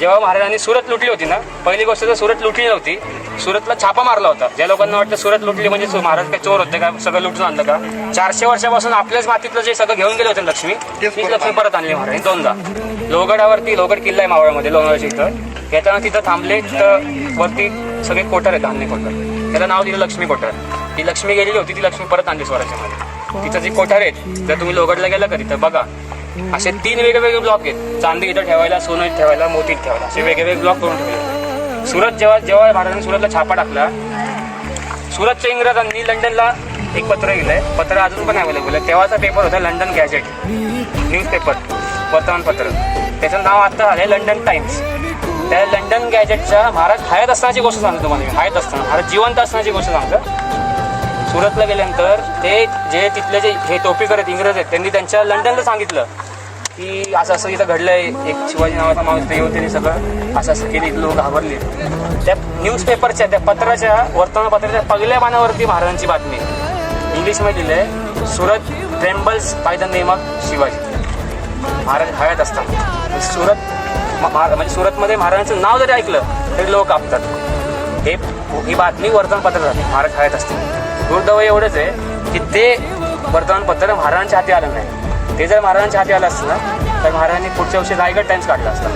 जेव्हा महाराजांनी सुरत लुटली होती ना पहिली गोष्ट तर सुरत लुटली नव्हती. सुरतला छापा मारला होता. ज्या लोकांना वाटतं सुरत लुटली म्हणजे महाराज काय चोर होते का? सगळं लुटून आणलं का? चारशे वर्षापासून आपल्याच मातीतलं जे सगळं घेऊन गेले होते लक्ष्मी तेच लक्ष्मी परत आणली महाराज दोनदा. लोहगडावरती लोहगड किल्ला आहे मावळमध्ये लोणावळ्याच्या इथं. येताना तिथं थांबले तिथं वरती सगळे कोटर आहेत धान्य कोटर त्याला नाव दिलं लक्ष्मी कोटर ती लक्ष्मी गेलेली होती ती लक्ष्मी परत आणली स्वराज्यामध्ये. तिथं जी कोठार आहेत जर तुम्ही लोहगडला गेला का तिथं बघा. असे तीन वेगवेगळे ब्लॉक आहेत. चांदी इथं ठेवायला सोनं ठेवायला मोती ठेवायला. असे वेगवेगळे ब्लॉक करून ठेवले. सुरत जेव्हा जेव्हा भारताने सुरतला छापा टाकला सुरतच्या इंग्रजांनी लंडनला एक पत्र लिहिलंय. पत्र अजून पण अवेलेबल आहे. तेव्हाचा पेपर होता लंडन गॅजेट न्यूजपेपर वर्तमानपत्र. त्याचं नाव आता आलंय लंडन टाइम्स. त्या लंडन गॅजेटच्या महाराज हयात असण्याची गोष्ट सांगतो तुम्हाला मी. हयात असताना. महाराज जिवंत असण्याची गोष्ट सांगतो. सुरतला गेल्यानंतर ते जे तिथले जे हे टोपीकर आहेत इंग्रज आहेत त्यांनी त्यांच्या लंडनला सांगितलं की असं असं इथं घडलंय एक शिवाजी नावाचा माणूस ते येऊन त्यांनी सगळं असं असं केली लोक घाबरले त्या न्यूजपेपरच्या त्या पत्राच्या वर्तमानपत्राच्या पहिल्या पानावरती महाराजांची बातमी. इंग्लिशमध्ये लिहिलंय Surat trembles by the name of Shivaji. Maharaj हव्यात असताना. सुरत म्हणजे सुरतमध्ये महाराजांचं नाव जरी ऐकलं तरी लोक कापतात. हे ही बातमी वर्तमानपत्रात राहते महाराज हव्यात असते दुर्दैव एवढंच आहे की ते वर्तमानपत्र महाराजांच्या हाती आलं नाही. ते जर महाराजांच्या हाती आलं असतं ना तर महाराजांनी पुढच्या वर्षी रायगड टाइम्स काढला असता.